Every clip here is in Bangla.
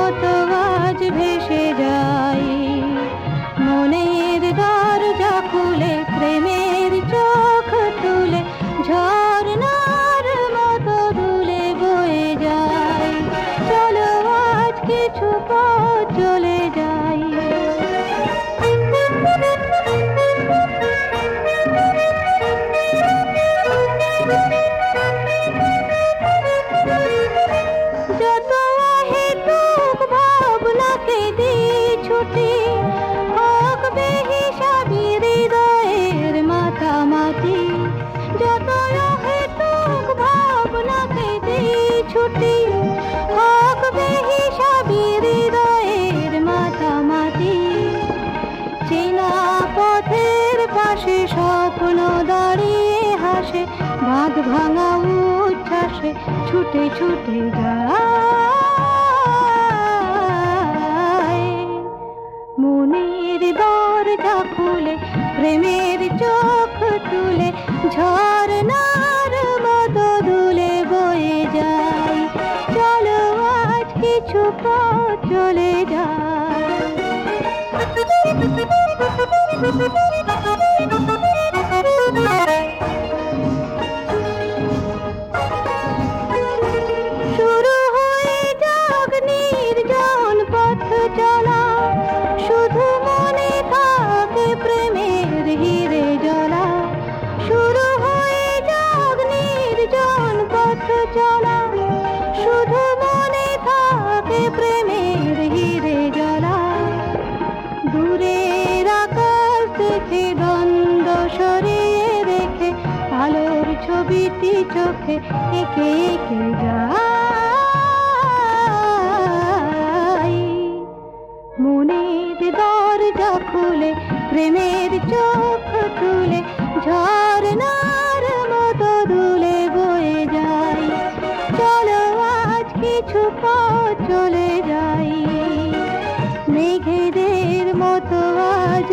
কত আজ ভেসে ছুটে ছুটে যায়। মনের দরজা খুলে, প্রেমের চোখ তুলে ঝরনার মতো দুলে বয়ে যায়। চলো আজ কিছু পথ চলে যায় দেখে দ্বন্দ্ব সরিয়ে রেখে, আলোর ছবিটি চোখে একে একে যাই। মনের দরজা খুলে, প্রেমের চোখ তুলে, ঝড়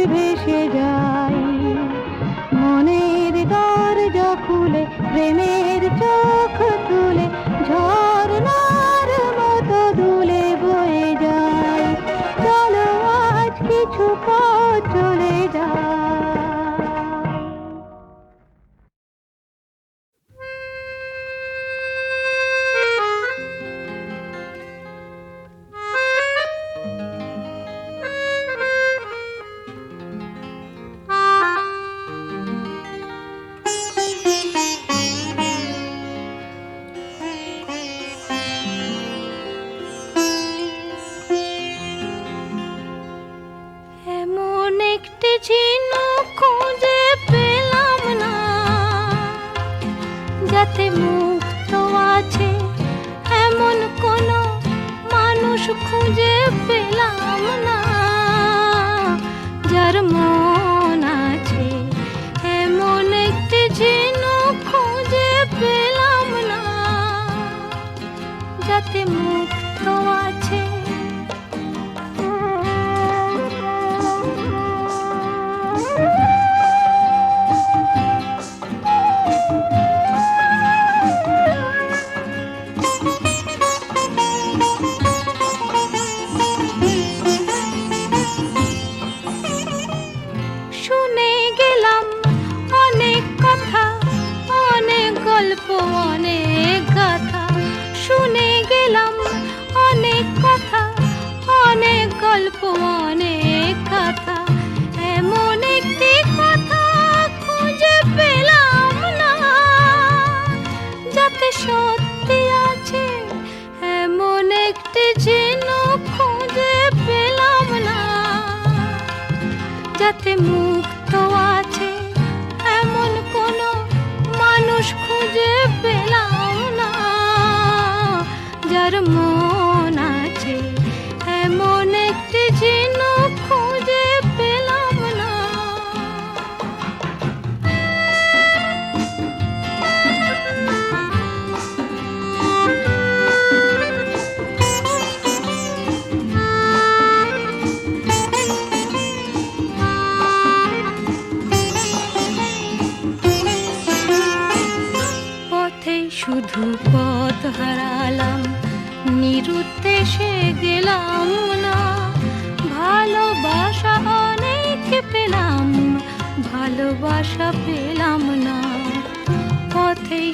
ভেসে যায় মনের দরজা খুলে প্রেমে মুখ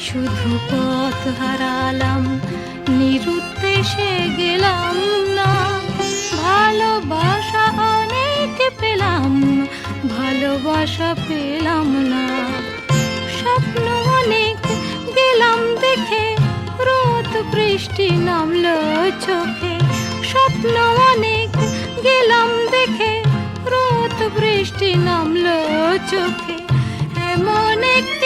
শুধু পথ হারালাম, নিরুদ্দেশে গেলাম না। ভালোবাসা অনেক পেলাম, ভালোবাসা পেলাম না। স্বপ্ন অনেক গেলাম দেখে, রোদ বৃষ্টি নামলো চোখে। স্বপ্ন অনেক গেলাম দেখে, রোদ বৃষ্টি নামলো চোখে। এমন একটি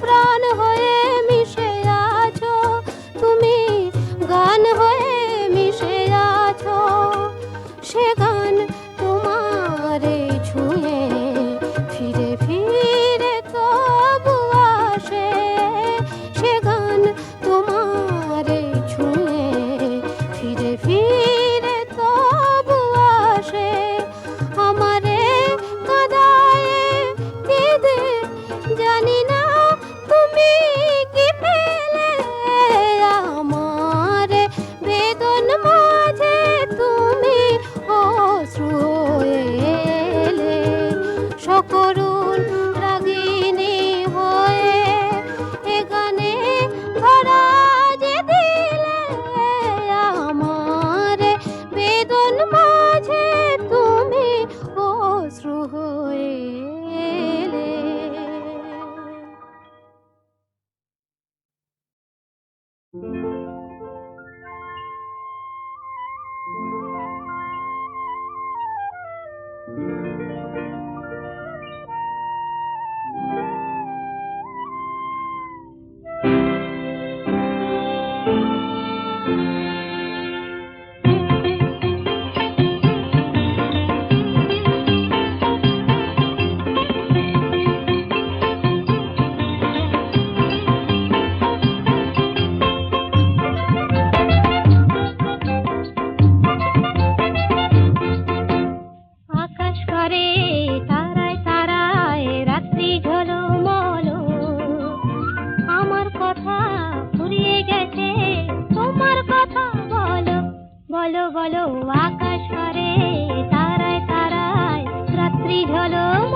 প্রাণ কথা ফুরিয়ে গেছে তোমার কথা বলো বলো বলো আকাশ করে তারায় তারায় রাত্রি ঝলম